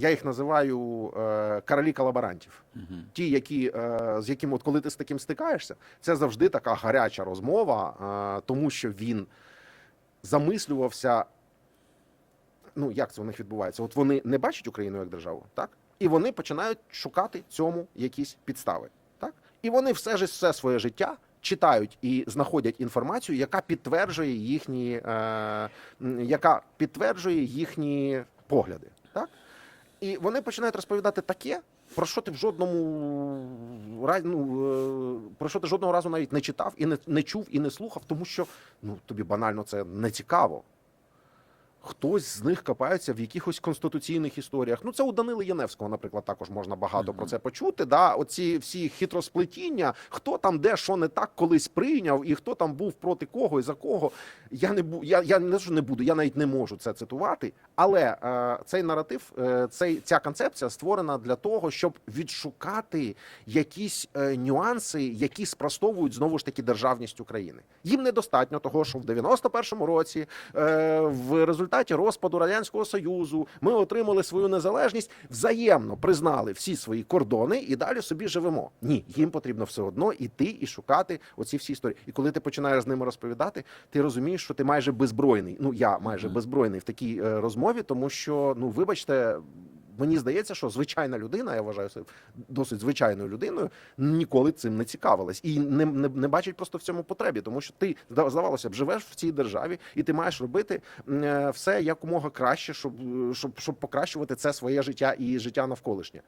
Я їх називаю е, королі колаборантів. Мгм. Ті, які, е, з яким, от коли ти з таким стикаєшся, це завжди така гаряча розмова, е, тому що він замислювався. Ну, як це у них відбувається? От вони не бачать Україну як державу, так? І вони починають шукати цьому якісь підстави. Так? І вони все ж все своє життя читають і знаходять інформацію, яка підтверджує їхні, е, яка підтверджує їхні погляди. Так? І вони починають розповідати таке, про що ти в жодному ну, е, про що ти жодного разу навіть не читав і не, не чув і не слухав, тому що ну, тобі банально це не цікаво. Хтось з них копається в якихось конституційних історіях. Ну, це у Данили Яневського, наприклад, також можна багато про це почути. Да? Оці всі хитросплетіння, хто там де що не так колись прийняв, і хто там був проти кого і за кого. Я не бу... я, я не що не буду, я навіть не можу це цитувати. Але е, цей наратив, е, цей, ця концепція створена для того, щоб відшукати якісь е, нюанси, які спростовують знову ж таки державність України. Їм недостатньо того, що в 91-му році е, в результаті розпаду радянського союзу ми отримали свою незалежність, взаємно признали всі свої кордони і далі собі живемо. Ні, їм потрібно все одно іти і шукати оці всі історії. І коли ти починаєш з ними розповідати, ти розумієш, що ти майже беззбройний. Ну я майже беззбройний в такій е, розмові, тому що ну вибачте. Мені здається, що звичайна людина, я вважаю себе досить звичайною людиною, ніколи цим не цікавилась і не, не, не бачить просто в цьому потребі, тому що ти здавалося б, живеш в цій державі, і ти маєш робити е, все якомога краще, щоб, е, щоб, щоб покращувати це своє життя і життя навколишнє.